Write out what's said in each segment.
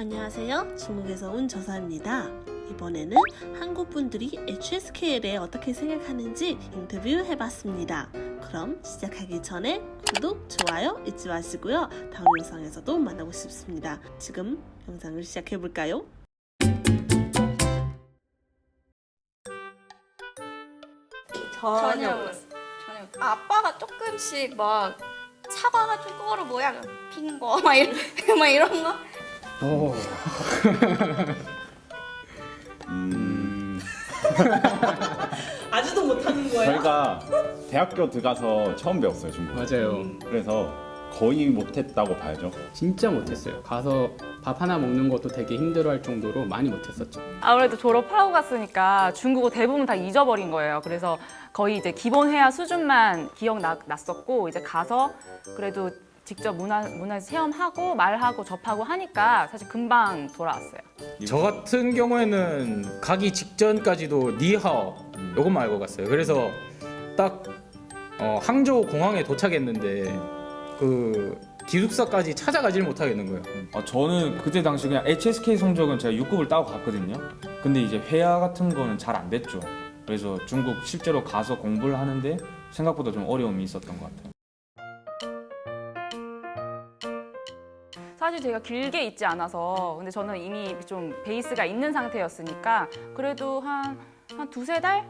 안녕하세요. 중국에서 온 저사입니다. 이번에는 한국 분들이 HSK에 대해 어떻게 생각하는지 인터뷰 해봤습니다. 그럼 시작하기 전에 구독, 좋아요 잊지 마시고요. 다음 영상에서도 만나고 싶습니다. 지금 영상을 시작해볼까요? 전혀 몰랐어. 전혀. 아빠가 조금씩 막 사과 쭈꾸루 모양 핀 거, 막 이런, 막 이런 거. 오. 음, 아직도 못하는 저희가 대학교 들어가서 처음 배웠어요 중국. 맞아요. 그래서 거의 못했다고 봐야죠. 진짜 못했어요. 가서 밥 하나 먹는 것도 되게 힘들어할 정도로 많이 못했었죠. 아무래도 졸업하고 갔으니까 중국어 대부분 다 잊어버린 거예요. 그래서 거의 이제 기본 회화 수준만 기억 났었고 이제 가서 그래도 직접 문화 문화 체험하고 말하고 접하고 하니까 사실 금방 돌아왔어요. 저 같은 경우에는 가기 직전까지도 니하오 요것만 알고 갔어요. 그래서 딱 어, 항저우 공항에 도착했는데 그 기숙사까지 찾아가질 못하겠는 거예요. 아, 저는 그때 당시 그냥 HSK 성적은 제가 6급을 따고 갔거든요. 근데 이제 회화 같은 거는 잘 안 됐죠. 그래서 중국 실제로 가서 공부를 하는데 생각보다 좀 어려움이 있었던 것 같아요. 사실 제가 길게 있지 않아서 근데 저는 이미 좀 베이스가 있는 상태였으니까 그래도 한, 한 두세 달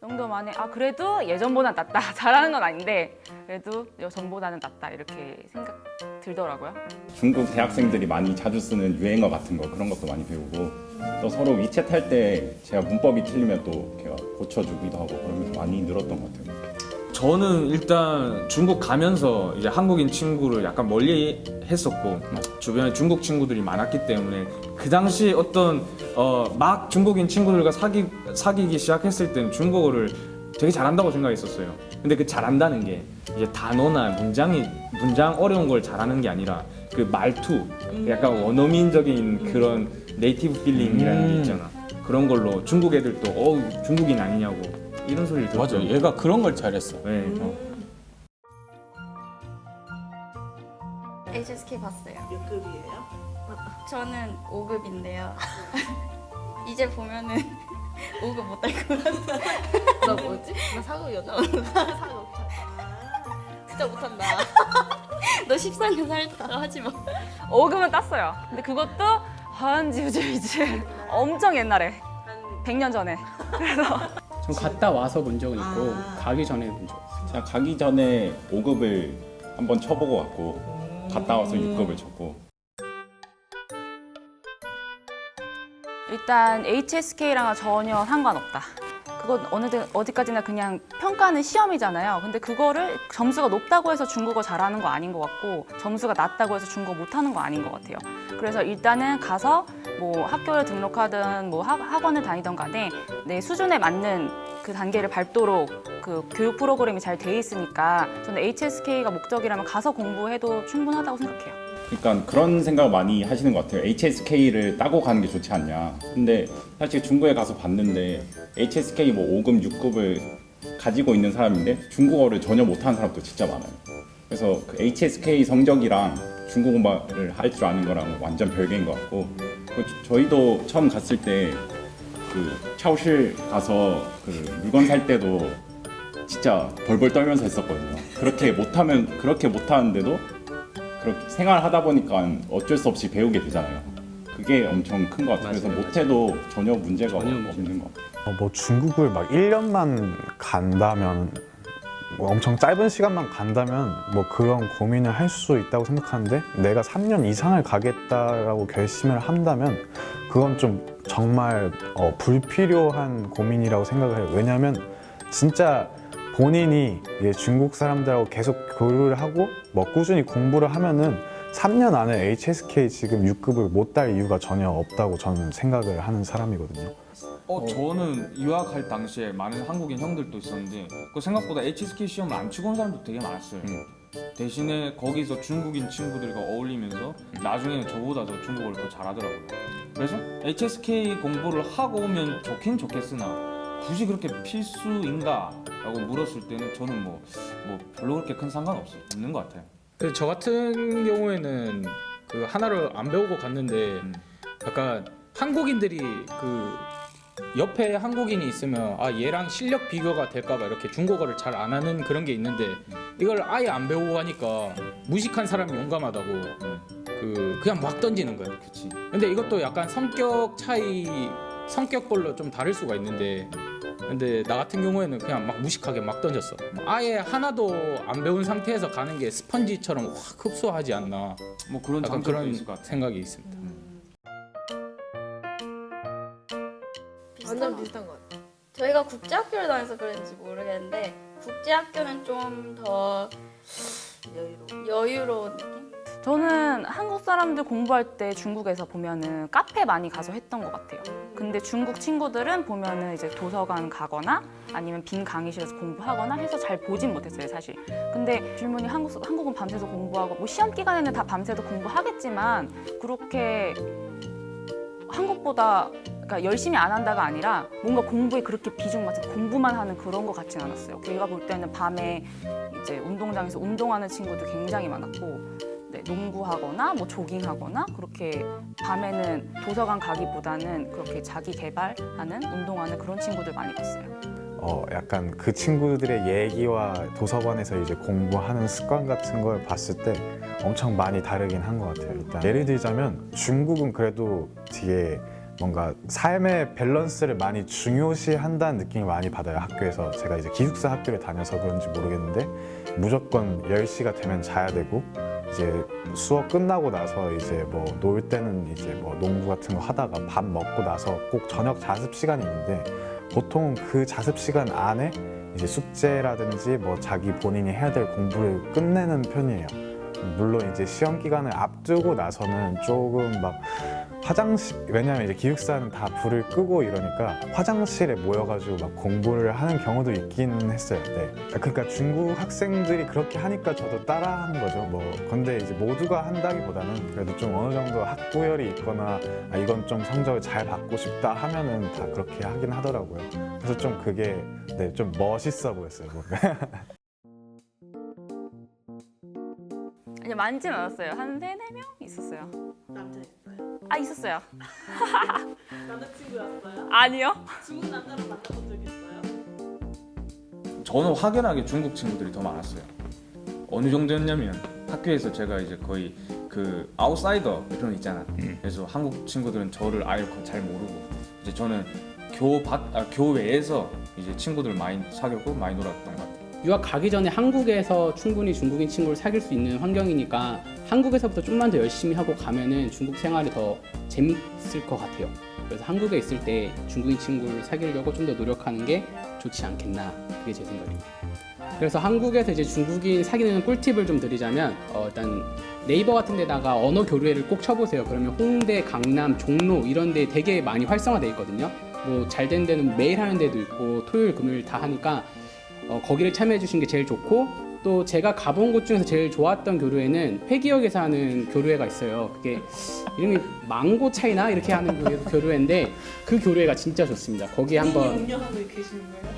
정도 만에 아 그래도 예전보다 낫다 잘하는 건 아닌데 그래도 전보다는 낫다 이렇게 생각 들더라고요. 중국 대학생들이 많이 자주 쓰는 유행어 같은 거 그런 것도 많이 배우고 또 서로 위챗 할 때 제가 문법이 틀리면 또 제가 고쳐주기도 하고 그러면서 많이 늘었던 것 같아요. 저는 일단 중국 가면서 이제 한국인 친구를 약간 멀리 했었고 주변에 중국 친구들이 많았기 때문에 그 당시 어떤 어, 막 중국인 친구들과 사귀, 사귀기 시작했을 때는 중국어를 되게 잘한다고 생각했었어요. 근데 그 잘한다는 게 이제 단어나 문장이 문장 어려운 걸 잘하는 게 아니라 그 말투, 약간 원어민적인 그런 네이티브 필링이라는 게 음. 있잖아. 그런 걸로 중국 애들도 어 중국인 아니냐고 이런 소리를 들었죠. 맞아요. 얘가 그런 걸 잘했어. 네. 어. HSK 봤어요. 몇 급이에요? 저는 5급인데요. 이제 보면은 5급 못 할 것 같아. 나 뭐지? 나 사급이었나? 사급. 진짜 못한다. 너 14년 살다가 하지 마. 5급은 땄어요. 근데 그것도 한지우지이지 엄청 옛날에 100년 전에 전 갔다 와서 본 적은 있고 아. 가기 전에 본적 없어요. 제가 가기 전에 5급을 한번 쳐보고 왔고 갔다 와서 6급을 쳤고 일단 HSK랑은 전혀 상관없다. 그건 어느 데- 어디까지나 그냥 평가는 시험이잖아요. 근데 그거를 점수가 높다고 해서 중국어 잘하는 거 아닌 것 같고 점수가 낮다고 해서 중국어 못하는 거 아닌 것 같아요. 그래서 일단은 가서 뭐 학교를 등록하든 뭐 학- 학원을 다니던 간에 내 수준에 맞는 그 단계를 밟도록 그 교육 프로그램이 잘 돼 있으니까 저는 HSK가 목적이라면 가서 공부해도 충분하다고 생각해요. 그러니까 그런 생각을 많이 하시는 것 같아요. HSK를 따고 가는 게 좋지 않냐. 근데 사실 중국에 가서 봤는데 HSK 뭐 5급, 6급을 가지고 있는 사람인데 중국어를 전혀 못하는 사람도 진짜 많아요. 그래서 그 HSK 성적이랑 중국어를 할 줄 아는 거랑 완전 별개인 것 같고 그 저희도 처음 갔을 때그 차오실 가서 그 물건 살 때도 진짜 벌벌 떨면서 했었거든요. 그렇게 못하면 그렇게 못하는데도 그렇게 생활하다 보니까 어쩔 수 없이 배우게 되잖아요. 그게 엄청 큰 것 같아요. 그래서 맞아요, 못해도 전혀 문제가 전혀 뭐- 없는 것 같아요. 어, 뭐 중국을 막 1년만 간다면 뭐 엄청 짧은 시간만 간다면 뭐 그런 고민을 할 수 있다고 생각하는데 내가 3년 이상을 가겠다라고 결심을 한다면 그건 좀 정말 어, 불필요한 고민이라고 생각을 해요. 왜냐하면 진짜 본인이 이제 중국 사람들하고 계속 교류를 하고 뭐 꾸준히 공부를 하면은 3년 안에 HSK 지금 6급을 못 딸 이유가 전혀 없다고 저는 생각을 하는 사람이거든요. 어, 저는 유학할 당시에 많은 한국인 형들도 있었는데 그 생각보다 HSK 시험을 안 치고 온 사람도 되게 많았어요. 대신에 거기서 중국인 친구들과 어울리면서 나중에는 저보다 더 중국어를 더 잘하더라고요. 그래서 HSK 공부를 하고 오면 좋긴 좋겠으나 굳이 그렇게 필수인가? 라고 물었을 때는 저는 뭐, 뭐 별로 그렇게 큰 상관 없, 없는 것 같아요. 근데 저 같은 경우에는 그 하나를 안 배우고 갔는데 음. 약간 한국인들이 그 옆에 한국인이 있으면 아 얘랑 실력 비교가 될까봐 이렇게 중국어를 잘 안 하는 그런 게 있는데 이걸 아예 안 배우고 하니까 무식한 사람이 용감하다고 그 그냥 막 던지는 거예요. 그치. 근데 이것도 약간 성격 차이 성격별로 좀 다를 수가 있는데 근데 나 같은 경우에는 그냥 막 무식하게 막 던졌어 아예 하나도 안 배운 상태에서 가는 게 스펀지처럼 확 흡수하지 않나 뭐 그런 약간 장점도 그런 있을 것 같아. 생각이 있습니다 완전 비슷한 것 같아요. 저희가 국제학교를 다녀서 그런지 모르겠는데 국제학교는 좀 더 여유로운, 여유로운 느낌? 저는 한국 사람들 공부할 때 중국에서 보면은 카페 많이 가서 했던 것 같아요. 근데 중국 친구들은 보면은 이제 도서관 가거나 아니면 빈 강의실에서 공부하거나 해서 잘 보진 못했어요, 사실. 근데 질문이 한국, 한국은 밤새서 공부하고 뭐 시험 기간에는 다 밤새도 공부하겠지만 그렇게 한국보다 그러니까 열심히 안 한다가 아니라 뭔가 공부에 그렇게 비중 맞춰 공부만 하는 그런 것 같진 않았어요. 제가 볼 때는 밤에 이제 운동장에서 운동하는 친구도 굉장히 많았고 네, 농구하거나 뭐 조깅하거나 그렇게 밤에는 도서관 가기보다는 그렇게 자기 개발하는 운동하는 그런 친구들 많이 봤어요. 어, 약간 그 친구들의 얘기와 도서관에서 이제 공부하는 습관 같은 걸 봤을 때 엄청 많이 다르긴 한 것 같아요. 일단 예를 들자면 중국은 그래도 되게 뭔가 삶의 밸런스를 많이 중요시한다는 느낌을 많이 받아요 학교에서 제가 이제 기숙사 학교를 다녀서 그런지 모르겠는데 무조건 10시가 되면 자야 되고 이제 수업 끝나고 나서 이제 뭐 놀 때는 이제 뭐 농구 같은 거 하다가 밥 먹고 나서 꼭 저녁 자습 시간이 있는데 보통 그 자습 시간 안에 이제 숙제라든지 뭐 자기 본인이 해야 될 공부를 끝내는 편이에요. 물론 이제 시험 기간을 앞두고 나서는 조금 막 화장실 왜냐면 이제 기숙사는 다 불을 끄고 이러니까 화장실에 모여가지고 막 공부를 하는 경우도 있긴 했어요. 네. 그러니까 중국 학생들이 그렇게 하니까 저도 따라하는 거죠. 뭐 근데 이제 모두가 한다기보다는 그래도 좀 어느 정도 학구열이 있거나 아, 이건 좀 성적을 잘 받고 싶다 하면은 다 그렇게 하긴 하더라고요. 그래서 좀 그게 네, 좀 멋있어 보였어요. 뭔가. 아니 많진 않았어요. 한 세네 명 있었어요. 남자였어요? 아 있었어요. 남자친구였어요? 아니요. 중국 남자랑 만나본 적 있어요? 저는 확연하게 중국 친구들이 더 많았어요. 어느 정도였냐면 학교에서 제가 이제 거의 그 아웃사이더 이런 거 있잖아. 그래서 한국 친구들은 저를 아예 잘 모르고 이제 저는 교밭 아, 교외에서 이제 친구들 많이 사귀었고 많이 놀았던 것 같아요. 유학 가기 전에 한국에서 충분히 중국인 친구를 사귈 수 있는 환경이니까 한국에서부터 좀만 더 열심히 하고 가면은 중국 생활이 더 재밌을 것 같아요. 그래서 한국에 있을 때 중국인 친구를 사귀려고 좀 더 노력하는 게 좋지 않겠나 그게 제 생각입니다. 그래서 한국에서 이제 중국인 사귀는 꿀팁을 좀 드리자면 어, 일단 네이버 같은 데다가 언어 교류회를 꼭 쳐보세요. 그러면 홍대, 강남, 종로 이런 데 되게 많이 활성화돼 있거든요. 뭐 잘 된 데는 매일 하는 데도 있고 토요일, 금요일 다 하니까 어, 거기를 참여해 주신 게 제일 좋고 또 제가 가본 곳 중에서 제일 좋았던 교류회는 회기역에서 하는 교류회가 있어요. 그게 이름이 망고 차이나 이렇게 하는 교- 교류회인데 그 교류회가 진짜 좋습니다. 거기에 한번 운영하고 계시는 거예요?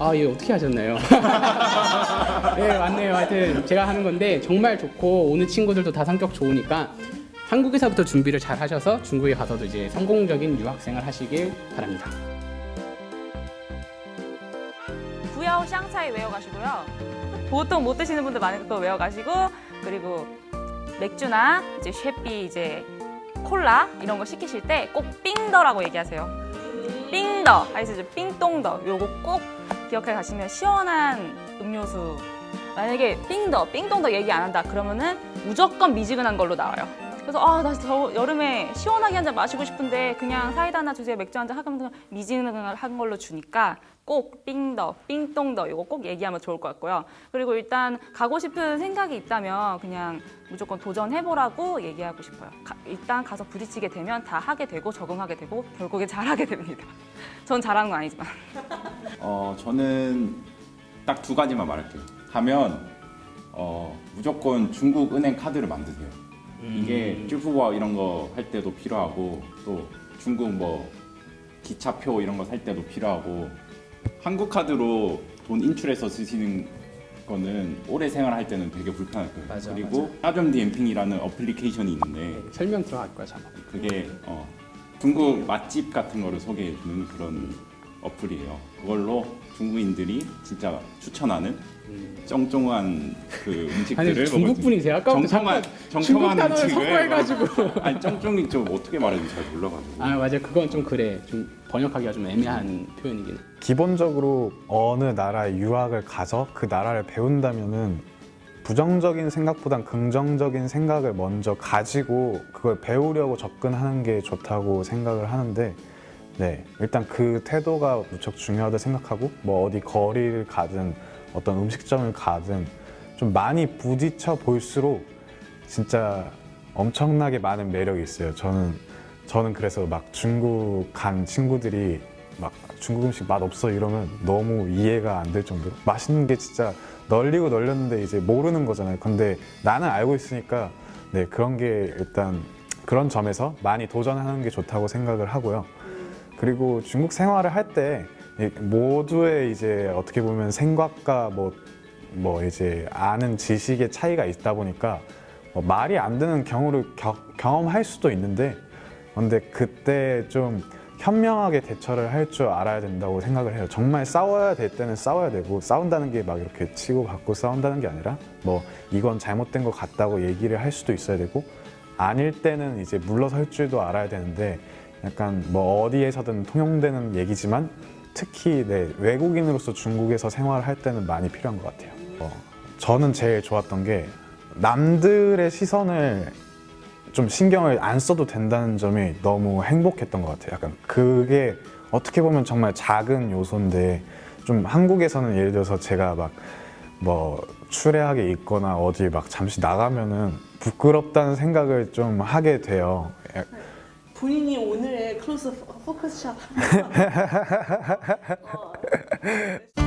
아, 예, 어떻게 하셨나요? 네, 맞네요. 하여튼 제가 하는 건데 정말 좋고 오는 친구들도 다 성격 좋으니까 한국에서부터 준비를 잘 하셔서 중국에 가서도 이제 성공적인 유학생활 하시길 바랍니다. 부야오 샹차이 외워가시고요. 보통 못 드시는 분들 많으니까 그거 외워가시고 그리고 맥주나 이제 쉐피 이제 콜라 이런 거 시키실 때 꼭 삥더라고 얘기하세요. 삥더 아시죠? 삥똥더 요거 꼭 기억해 가시면 시원한 음료수 만약에 삥더 삥똥더 얘기 안 한다 그러면은 무조건 미지근한 걸로 나와요. 그래서 아나 여름에 시원하게 한 잔 마시고 싶은데 그냥 사이다 하나 주세요 맥주 한 잔 하면 미지근한 걸로 주니까 꼭 삥더 삥똥더 이거 꼭 얘기하면 좋을 것 같고요. 그리고 일단 가고 싶은 생각이 있다면 그냥 무조건 도전해보라고 얘기하고 싶어요. 가- 일단 가서 부딪히게 되면 다 하게 되고 적응하게 되고 결국에 잘하게 됩니다. 전 잘하는 건 아니지만. 어 저는 딱 두 가지만 말할게요. 가면 어 무조건 중국 은행 카드를 만드세요. 이게 쭈푸바 이런 거 할 때도 필요하고 또 중국 뭐 기차표 이런 거 살 때도 필요하고 한국 카드로 돈 인출해서 쓰시는 거는 오래 생활할 때는 되게 불편할 거예요. 맞아, 그리고 따좀 디엠핑이라는 어플리케이션이 있는데 네, 설명 들어갈 거야, 잠깐. 그게 어, 중국 맛집 같은 거를 소개해 주는 그런 어플이에요. 그걸로 중국인들이 진짜 추천하는 쩡쩡한 그 음식들을 중국 분이세요? 아까부터 정청한 자꾸 중국 정청한 단어를 음식을 선호해가지고. 아니 쩡쩡이 좀 어떻게 말하는지 잘 몰라가지고 아 맞아 그건 좀 그래 좀 번역하기가 좀 애매한 표현이긴 해. 기본적으로 어느 나라에 유학을 가서 그 나라를 배운다면은 부정적인 생각보단 긍정적인 생각을 먼저 가지고 그걸 배우려고 접근하는 게 좋다고 생각을 하는데 네 일단 그 태도가 무척 중요하다 생각하고 뭐 어디 거리를 가든 어떤 음식점을 가든 좀 많이 부딪혀 볼수록 진짜 엄청나게 많은 매력이 있어요. 저는 저는 그래서 막 중국 간 친구들이 막 중국 음식 맛 없어 이러면 너무 이해가 안 될 정도로 맛있는 게 진짜 널리고 널렸는데 이제 모르는 거잖아요. 근데 나는 알고 있으니까 네 그런 게 일단 그런 점에서 많이 도전하는 게 좋다고 생각을 하고요. 그리고 중국 생활을 할 때 모두의 이제 어떻게 보면 생각과 뭐, 뭐 이제 아는 지식의 차이가 있다 보니까 뭐 말이 안 되는 경우를 겨- 경험할 수도 있는데 근데 그때 좀 현명하게 대처를 할 줄 알아야 된다고 생각을 해요. 정말 싸워야 될 때는 싸워야 되고 싸운다는 게 막 이렇게 치고 받고 싸운다는 게 아니라 뭐 이건 잘못된 것 같다고 얘기를 할 수도 있어야 되고 아닐 때는 이제 물러설 줄도 알아야 되는데 약간 뭐 어디에서든 통용되는 얘기지만 특히 네, 외국인으로서 중국에서 생활할 때는 많이 필요한 것 같아요. 어, 저는 제일 좋았던 게 남들의 시선을 좀 신경을 안 써도 된다는 점이 너무 행복했던 것 같아요. 약간 그게 어떻게 보면 정말 작은 요소인데 좀 한국에서는 예를 들어서 제가 막뭐 추레하게 있거나 어디 막 잠시 나가면은 부끄럽다는 생각을 좀 하게 돼요. 약- 본인이 오늘의 클로즈 포커스샷. 한 번